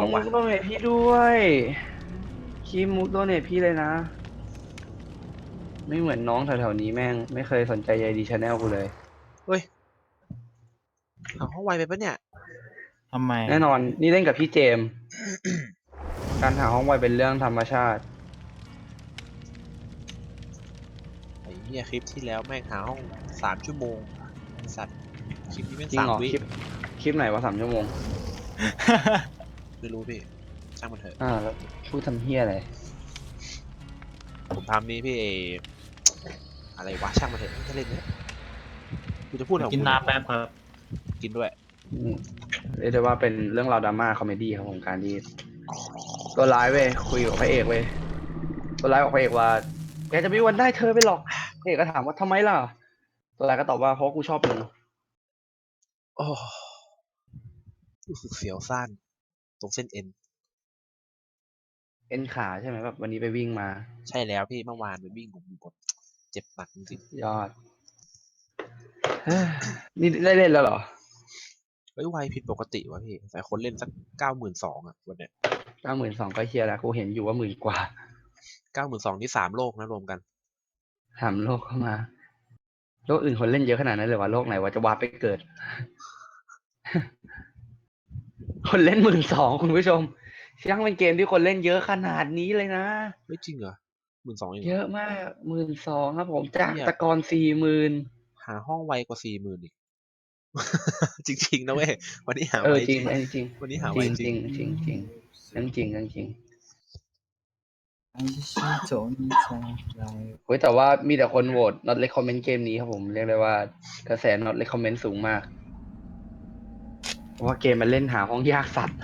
ลเอางมุว่ะกโดเนทพี่ด้วยคีมุกโดเนทพี่เลยนะ ไม่เหมือนน้องแถวๆนี้แม่ง ไม่เคยสนใจใยดีชาแนลกูเลยเฮ้ยหาห้องไวไปปะเนี่ย ทำไมแน่นอน นี่เล่นกับพี่เจมส์ การหาห้องไวเป็นเรื่องธรรมชาติ ไอ้เหี้ยคลิปที่แล้วแม่งหาห้องสามชั่วโมงไอ้สัตว์ คลิปนี้แม่งจริงสามเหรอวิคลิปคลิปไหนวะสามชั่วโมง ไม่รู้พี่ช่างมันเถอะ อ่าแล้วพูดทำเฮียอะไรผมทำนี่พี่เออะไรวะช่างมันเถอะไม่ต้องเล่นเนอะกูจะพูดของกินกูน้ำแป๊บครับกินด้วย อืมเรียกได้ว่าเป็นเรื่องราวดราม่าคอมเมดี้ครับผมการที่ตัวร้ายเว้ยคุยกับพระเอกเว้ยตัวร้ายบอกพระเอกว่าแกจะไม่มีวันได้เธอไปหรอกพระเอกก็ถามว่าทำไมล่ะ ตัวร้ายก็ตอบว่าเพราะกูชอบมึงโอ้รู้สึกเสียวซ่าน ตรงเส้นเอ็นเอ็นขาใช่ไหมแบบวันนี้ไปวิ่งมา ใช่แล้วพี่เมื่อวานไปวิ่งผมแบบเจ็บหนักจริงยอดเฮ้ยนี่ได้เล่นแล้วเหรอๆเฮ้ยไวผิดปกติวะพี่แต่คนเล่นสักเก้าหมื่นสองอะวันเนี้ยเก้าหมื่นสองก็เฮียแล้วกูเห็นอยู่ว่าหมื่นกว่าเก้าหมื่นสองนี่สามโลกนะรวมกันถามโลกเข้ามาโลกอื่นคนเล่นเยอะขนาดนั้นเลยวะโลกไหนวะจะวาร์ปไปเกิด คนเล่นหมื่นสองคุณผู้ชมช่างเป็นเกมที่คนเล่นเยอะขนาดนี้เลยนะไม่จริงเหรอหมื่นสองเองเยอะมากหมื่นสองครับผมจากตะกอนสี่หมื่นหาห้องไวกว่าสี่หมื่นอีกจริงๆนะเว้ยวันนี้หาไวจริงวันนี้หาไวจริงจริงจริงนั่นจริงนั่นจริงเฮ้ยแต่ว่ามีแต่คนโหวต not recommend เกมนี้ครับผม เรียกได้ว่ากระแส not recommend สูงมาก ว่าเกมมันเล่นหาห้องยากสัตว์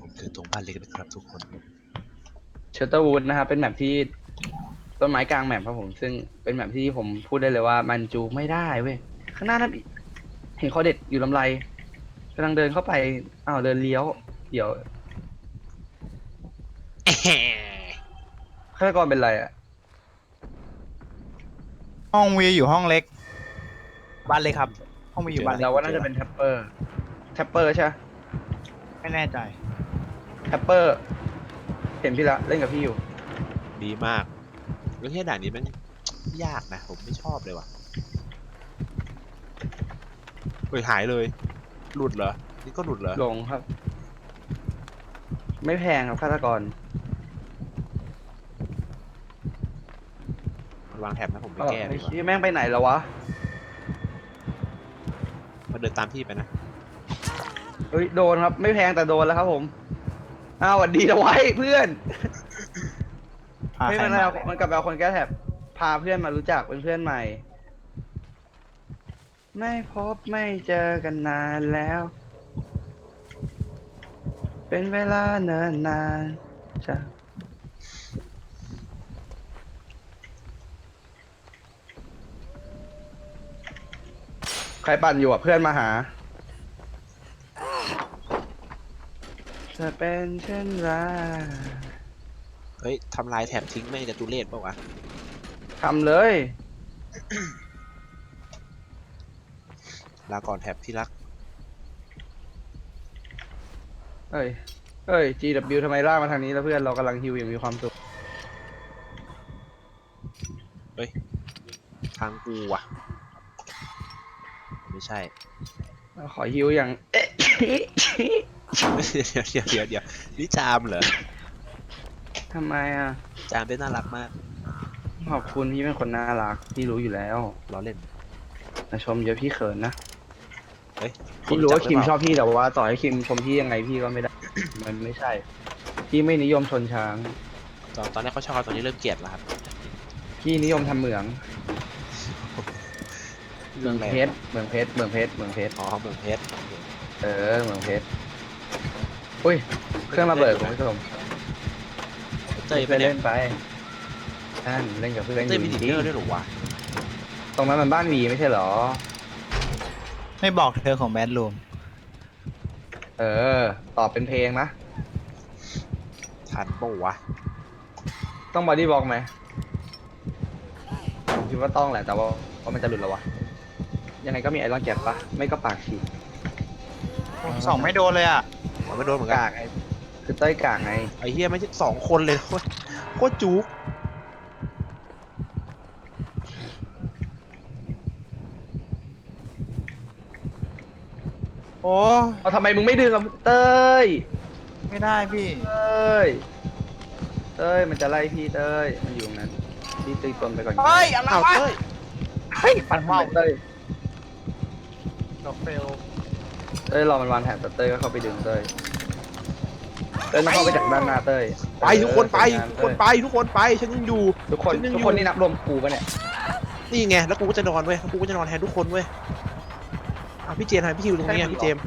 ผมคือตรงบ้านเล็กนะครับทุกคนเชตเตอร์วูดนะครับเป็นแมปที่ต้นไม้กลางแมปครับผม ซึ่งเป็นแมปที่ผมพูดได้เลยว่ามันจูไม่ได้เว้ยข้างหน้านั้นเห็นเขาเด็ดอยู่ลำไรกำลังเดินเข้าไปอ้าวเดินเลี้ยว เดี๋ยวฆาตกรเป็นไรอะห้องวีอยู่ห้องเล็ก บ้านเล็กครับ ห้องวีอยู่บ้านเล็กเราว่าน่าจะเป็นแท็ปเปอร์ แท็ปเปอร์ใช่ไหมไม่แน่ใจ แท็ปเปอร์ เห็นพี่ละเล่นกับพี่อยู่ ดีมาก แล้วที่ด่านนี้มันยากนะ ผมไม่ชอบเลยว่ะเฮ้ยหายเลย หลุดเหรอ นี่ก็หลุดเหรอ ลงครับ ไม่แพงครับฆาตกรมันวางแถบนะผมไปเออแก้ไอ้ดีกว่า ชี้ยแม่งไปไหนแล้ววะมันเดินตามพี่ไปนะ เฮ้ยโดนครับ ไม่แพงแต่โดนแล้วครับผมอ้าวสวัสดีนะไว้เพื่อนพาไม่ใครเป็นไรมาเอามันกลับไปเอาคนแก้แท็บพาเพื่อนมารู้จักเป็นเพื่อนใหม่ ไม่พบไม่เจอกันนานแล้ว เป็นเวลาเนิ่นนานจะใครปั่นอยู่อะเพื่อนมาหา จะเป็นเช่นไรเฮ้ยทำลายแถบทิ้งแม่งจะตุเรศปะวะ ทำเลย ลาก่อนแถบที่รัก เอ้ย เอ้ย GW ทำไมล่ากมาทางนี้แล้วเพื่อนเรากำลังฮิวอย่างมีความสุข ทางกูว่ะ ไม่ใช่ ขอฮิวอย่าง เอ๊ะ เดี๋ยวเดี๋ยวเดี๋ยวนี่จามเหรอ ทำไมอะ จามได้น่ารักมากขอบคุณพี่เป็นคนน่ารัก พี่รู้อยู่แล้วล้อเล่น แต่ชมเยอะพี่เขินนะเฮ้ยพี่รู้ว่าจัคิกมหเปชล่อบพี่แต่ว่า ต่อให้คิมชมพี่ยังไงพี่ก็ไม่ได้ มันไม่ใช่ พี่ไม่นิยมชนช้าง ตอนตอนแรกเขาชอบตอนนี้เริ่มเกลียดแล้วครับพี่นิยมทำเหมืองเรื่องเพอะไรชร เหมืองเพชร เหมืองเพชร เหมืองเพชร อ๋อเมืองเพชรโอเคเออ เหมืองเพชร อุ้ย เครื่องระเบิดคุณผู้ชมเต้ยไปไปเนี่ยเล่นไปนั่นเล่นกับเพื่อนอเต้ยยู่มีจดินริเนองร์ด้วยเหรอวะๆตรงนั้นมันบ้านหวีไม่ใช่เหรอ ไม่บอกเธอของแบดรูม เออ ตอบเป็นเพลงนะทันปะวะ ต้องบอดี้บล็อกไหมผมคิดว่าต้องแหละ แต่ว่าว่ามันจะหลุดแล้ววะ ยังไงก็มีไอรอนแก็บปะ ไม่ก็ปากฉีกสองไม่โดนเลยอะ มันไม่โดนเหมือนกันกากไอ้คือเต้ยกากไงไอ้เฮียไม่ใช่สองคนเลยโคตรโคตรจุกโอ้เอาทำไมมึงไม่ดึงอะเต้ยไม่ได้พี่เต้ยเต้ยมันจะไล่พี่เต้ยมันอยู่ตรงนั้นพี่ตีตนไปก่อนเฮ้ยอะไรอ้าววะเต้ยเฮ้ยปัดเมาเต้ยดอกเฟล เต้ยรอมันวางแผนแต่เต้ยก็เข้าไปดึงเต้ยเต้ยต้องเข้าไปจากด้านหน้าเต้ยไปทุกคนไปเออทุกคนไปทุกคนไปฉันยังอยู่ ทุกคนฉันยังอยู่ทุกคนนี่นับรวมกูปะเนี่ยนี่ไงแล้วกูก็จะนอนเว้ยแล้วกูก็จะนอนแทนทุกคนเว้ยอะพี่เจมส์ทำไมพี่อยู่ตรงนี้อะพี่เจมส์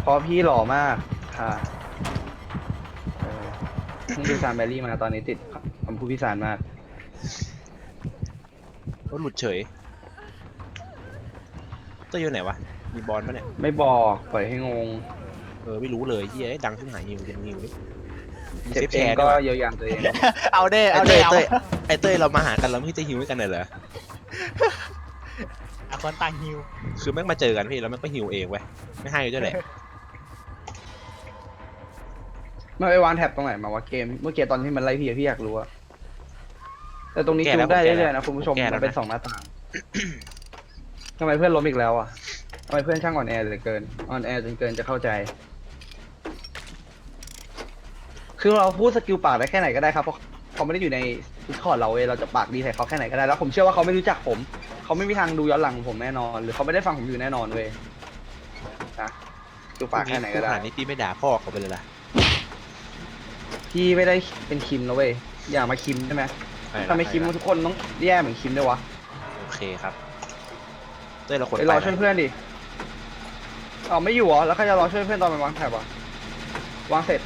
เพราะพี่หล่อมากค่ะเออเพิ่งดูซานแบรี่มาตอนนี้ติดคำพูดพิสารมากรถหลุดเฉยเต้ยอยู่ไหนวะ มีบอลปะเนี่ย ไม่บอกปล่อยให้งงเออไม่รู้เลยเฮียดังขึ้นหายฮิวยังฮิวดิมีเจ็บเซฟเอแชงร์ก็ด้วยเยียวยาตัวเองเอาเด้ไอ้เอาเต้เด้ยเอาเต้ยไอ้เต้ยเรามาหากันเราไม่จะฮิวให้กันเลยเหรอ อะคนต่างฮิวคือแม่งมาเจอกันพี่แล้วแม่งก็ฮิวเองเว้ยไม่ให้ด้วยแหละ ไม่ไปวางแท็บตรงไหนมาวะเกมเมื่อกี้ตอนที่มันไล่พี่อะพี่อยากรู้อะแต่ตรงนี้แก้จูแล้วได้แก้แล้วเรื่อยๆนะคุณผู้ชมแก้แล้วมันเป็นนะสองหน้าต่างทำไมเพื่อนล้มอีกแล้วอะ ทำไมเพื่อนช่างอ่อนแอเหลือเกิน อ่อนแอจนเกินจะเข้าใจ คือเราพูดสกิลปากได้แค่ไหนก็ได้ครับ เพราะเขาไม่ได้อยู่ในดิสคอร์ดเราเว้ยเราจะปากดีใส่เขาแค่ไหนก็ได้ แล้วผมเชื่อว่าเขาไม่รู้จักผม เขาไม่มีทางดูย้อนหลังผมแน่นอน หรือเขาไม่ได้ฟังผมอยู่แน่นอนเว้ยนะดูปากแค่ไหนก็ได้ขนาดนี้พี่ไม่ด่าพ่อเขาไปเลยล่ะพี่ไม่ได้เป็นคิมนะเว้ย อย่ามาคิมใช่ไหมทำไมคิมทุกคนต้องแย่เหมือนคิมด้วยวะ โอเคครับเต้ยเราคนไปไปรอนะช่วยเพื่อนดิ อ๋อไม่อยู่เหรอ แล้วใครจะรอช่วยเพื่อนตอนมันวางแถบอะวางเสร็จ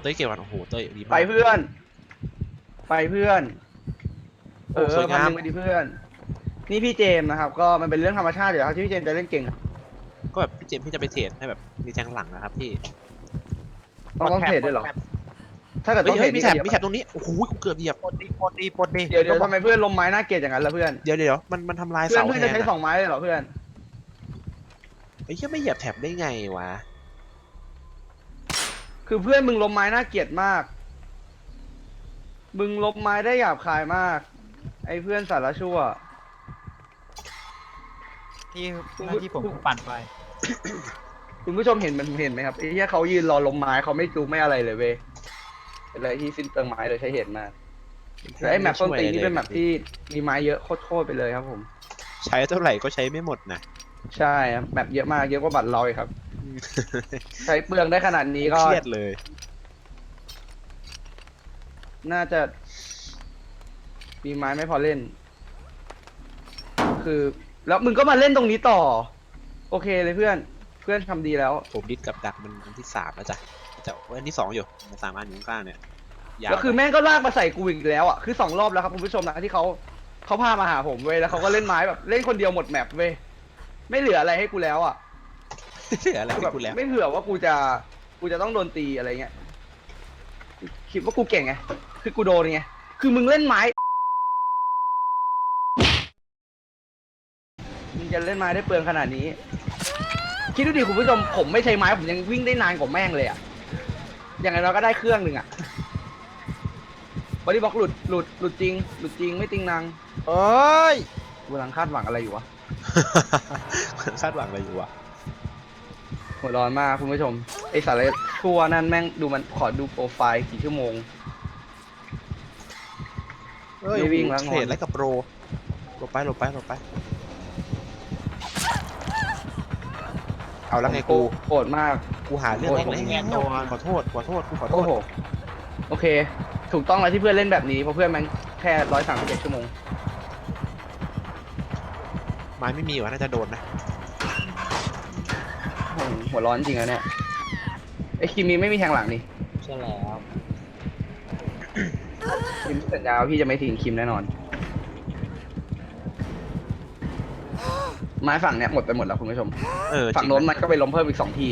เต้ยเกี่ยวกันโอ้โหเต้ยดีมาก ไปเพื่อน ไปเพื่อน เอโอ้อสวยพันงามหนึ่งไปดิเพื่อน นี่พี่เจมส์นะครับ ก็มันเป็นเรื่องธรรมชาติอยู่แล้วที่พี่เจมส์จะเล่นเก่งอะก็แบบพี่เจมส์พี่จะไปเทรดให้แบบมีแทงหลังนะครับพี่ ต้องต้องเทรดด้วยเหรอ ถ้าเกิดเฮ้ต้ยองเทรเฮ้ยดมีนี่แถบเดี๋ยวมีแถบตรงนี้โอ้โหกูเกือบเหยียบปลดดีปลดดีปลดดีเดี๋ยวเดี๋ยวทำไมเพื่อนลมไม้หน้าเกลียดอย่างนั้นล่ะเพื่อน เดี๋ยวเดี๋ยวมันมันทำลายเพื่อนเสาเพื่อนแทจะนใช้สอะองไม้เลยเหรอเพื่อน ไอ้เหี้ยไม่เหยียบแถบได้ไงวะคือเพื่อนมึงล้มไม้น่าเกลียดมาก มึงล้มไม้ได้หยาบคายมาก ไอ้เพื่อนสารชั่ว ที่หน้าที่ผมปั่นไป คุณผู้ชมเห็นมันเห็นไหมครับไอ้ที่เขายืนรอล้มไม้เขาไม่จูไม่อะไรเลยเว้ย เป็นอะไรที่สิ้นเปลืองไม้เลยใช้เหตุมากแล้วไอ้แมปต้นตีนนี่เป็นแมปที่มีไม้เยอะโคตรๆไปเลยครับผม ใช้เท่าไหร่ก็ใช้ไม่หมดนะใช่ครับแมปเยอะมากเยอะกว่าบัตรเราอีกครับ ใช้เปลืองได้ขนาดนี้ก็เครียดเลย น่าจะ มีไม้ไม่พอเล่น คือ แล้วมึงก็มาเล่นตรงนี้ต่อ โอเคเลยเพื่อน เพื่อนทำดีแล้ว ผมดิดกับดักมันอันที่สามแล้วจ้ะ จะอันที่สองอยู่มันสามอันอยู่ข้างๆเนี่ยยาวแล้วคือแม่งก็ลากมาใส่กูอีกแล้วอะคือสองรอบแล้วครับคุณผู้ชมนะที่เขาเขาพามาหาผมเว้ยแล้วเขาก็เล่นไม้แบบเล่นคนเดียวหมดแมปเว้ยไม่เหลืออะไรให้กูแล้วอะเหลืออะไรคือให้แบบกูแล้ว ไม่เผื่อว่ากูจะกูจะต้องโดนตีอะไรเงี้ยคิดว่ากูเก่งไงคือกูโดนไงคือมึงเล่นไม้มึงจะเล่นไม้ได้เปลืองขนาดนี้ คิดดูดิคุณผู้ชมผมไม่ใช้ไม้ผมยังวิ่งได้นานกว่าแม่งเลยอะ อย่างไรเราก็ได้เครื่องหนึ่งอะบอดี้บล็อกหลุดหลุดหลุดจริง หลุดจริงไม่ติงนางเอ้ยกูกำลังคาดหวังอะไรอยู่วะคาดหวังอะไรอยู่วะหัวร้อนมากคุณผู้ชมไอสารชั่วนั่นแม่งดูมันขอดูโปรไฟล์กี่ชั่วโมง เอ้ยไม่วิ่งแล้วงอน เทรดอะไรกับโปรหลบไปหลบไปหลบไป เอาแล้วไงกูโกรธมาก กูหาเรื่องโอ้แรยกผมเลยแงนตัวขอโทษขอโทษกูขอโทโอ้ษโห โอเค ถูกต้องแล้วที่เพื่อนเล่นแบบนี้ เพราะเพื่อนมันแค่ร้อยสามสิบเอ็ดชั่วโมง ไม้ไม่มีวะน่าจะโดนนะโอ้โหหัวร้อนจริงอะเนี่ย ไอคิมมีไม่มีแทงหลังนี่ใช่แล้ว คิมสัญญาว่าพี่จะไม่ทิ้งคิมแน่นอน ไม้ฝั่งเนี้ยหมดไปหมดแล้วคุณผู้ชม เออฝั่งจริโน้นนะมันก็ไปล้มเพิ่มอีกสองที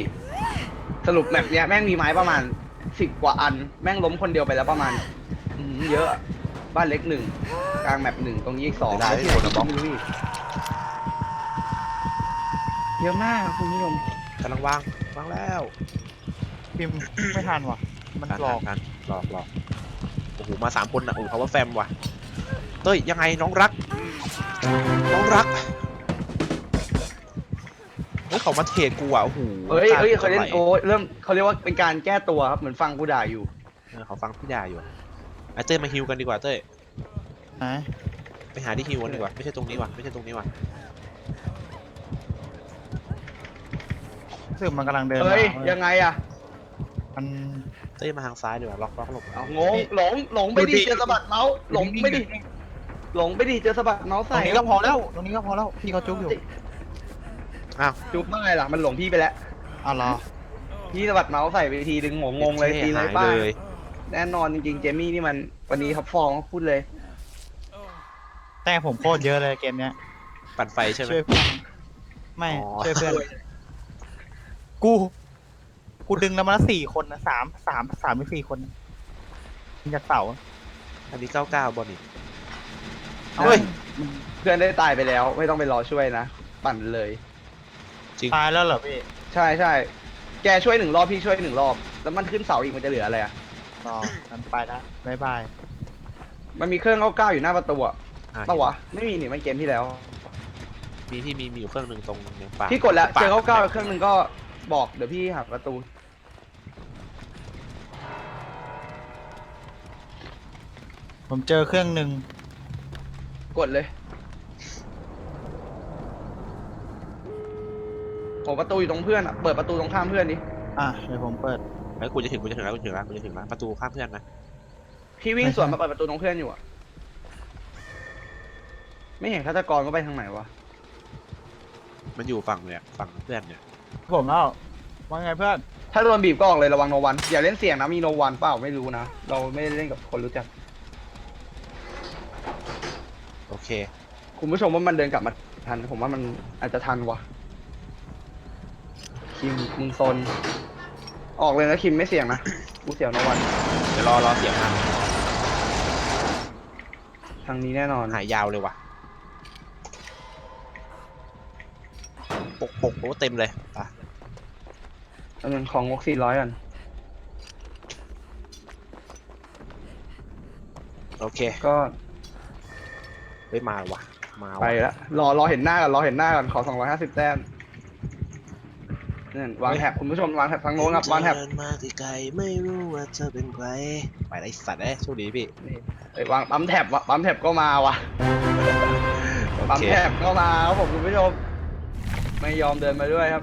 สรุปแมปเนี้ยแม่งมีไม้ประมาณสิบกว่าอัน แม่งล้มคนเดียวไปแล้วประมาณอื้อหือเยอะอะบ้านเล็กหนึ่งกลางแมปหนึ่งตรงนี้อีกสองได้แล้วที่โดไหนนบล็อก ไม่รู้อีกเยอะมากครับคุณผู้ชมกำลังวางวางแล้วพิมพ์ไม่ทันว่ะ มันหลอกทันหลอกหลอกโอ้โหมาสามคนอะโอ้โหเขาว่าแฟมว่ะเต้ยยังไงน้องรัก น้องรักเฮ้ยเขามาเทรดกูอะโอ้โหเอ้ยเอ้ยตเขาเล่นไหโอ้ยเริ่มเขาเรียกว่าเป็นการแก้ตัวครับเหมือนฟังกูด่าอยู่เออเขาฟังพี่ด่าอยู่อะไอ้เต้ยมาฮิวกันดีกว่าเต้ยนะไปหาที่ฮิวกันดีกว่าไม่ใช่ตรงนี้ว่ะไม่ใช่ตรงนี้ว่ะรู้สึกมันกำลังเดินมาเฮ้ยเว้ยยังไงอะมันเต้ยมาทางซ้ายดีกว่าล็อกล็อกหลบเอางงหลงหลงไปดิเจอสะบัดเมาส์หลงไม่ดิหลงไปดิเจอสะบัดเมาส์ตรใส่งนี้ก็พอแล้วตรงนี้ก็พอแล้วพี่เขาจุกอยู่ จุ๊บเมื่อไงล่ะมันหลงพี่ไปแล้วอ้าวเหรอพี่สะบัดเมาส์ใส่ไปทีดึงงงงๆเลยทีเลยหายป้าเลยแน่นอนจริงๆเจมี่นี่มันวันนี้ท็อปฟองพูดเลย แต่ผมโคตรเยอะเลยเกมเนี้ยปั่นไฟใช่ไหมช่วยเพื่อนไม่อ๋อ ช่วยเพื่อนกู กูดึงแล้วมาละสี่คนนะสามสามสามหรือสี่คนยิงจากเสาอันนี้เก้าเก้าบอลนี่เฮ้เฮ้ยยเพื่อนได้ตายไปแล้ว ไม่ต้องไปรอช่วยนะ ปั่นเลย ตายแล้วเหรอพี่ใช่ใช่แกช่วยหนึ่งรอบพี่ช่วยหนึ่งรอบ แล้วมันขึ้นเสาอีกมันจะเหลืออะไรอะ รอกันไปนะบายบายมันมีเครื่องเก้าเก้าอยู่หน้าประตูอะอะปะวะ ไม่มีนี่มันเกมที่แล้ว มีที่มีมีอยู่เครื่องหนึ่งตรงในป่าพี่กดแล้วป่เจอเก้าเก้าเครื่องหนึ่งก็บอกเดี๋ยวพี่หาประตู ผมเจอเครื่องหนึ่งกดเลย โอ้ประตูอยู่ตรงเพื่อนอะเปิดประตูตรงข้ามเพื่อนดิอะเดี๋ยวผมเปิด เฮ้ยกูจะถึงกูจะถึงแล้วกูจะถึงแล้วกูจะถึงแล้วประตูข้ามเพื่อนนะพี่วิ่งไม่ใช่สวนมาเปิดประตูตรงเพื่อนอยู่อะไม่เห็นฆาตกรก็ไปทางไหนวะมันอยู่ฝั่งเนี่ยฝั่งเพื่อนเนี่ยผมแล้วว่าไงเพื่อน ถ้าโดนบีบก็ออกเลยระวังโนวันอย่าเล่นเสี่ยงนะมีโนวันเปล่าไม่รู้นะเราไม่ได้เล่นกับคนรู้จักโอเค คุณผู้ชมว่ามันเดินกลับมาทันผมว่ามันอาจจะทันวะ คิมมึงโซนออกเลยนะคิมไม่เสี่ยงนะกูเสี่ยงโนวัน เดี๋ยวรอรอเสียงมาทางนี้แน่นอนหายยาวเลยว่ะปกปกโอ้เต็มเลยอะอันนึงของงกสี่ร้อยกันโอเคก็เฮ้ยมาว่ะ มาไปว่ะละรอรอเห็นหน้ากันรอเห็นหน้ากันขอสองร้อยห้าสิบแต้ม นั่นวางแถบคุณผู้ชมวางแถบทางโน้นครับวางแถบเดินมาที่ไกลไม่รู้ว่าเธอเป็นใครไปไอ้สัตว์เอ้ยโชคดีพี่เอ้ยวางปั๊มแถบวะปั๊มแถบก็มาว่ะโอปั๊มเคแถบก็มาครับผมคุณผู้ชม ไม่ยอมเดินมาด้วยครับ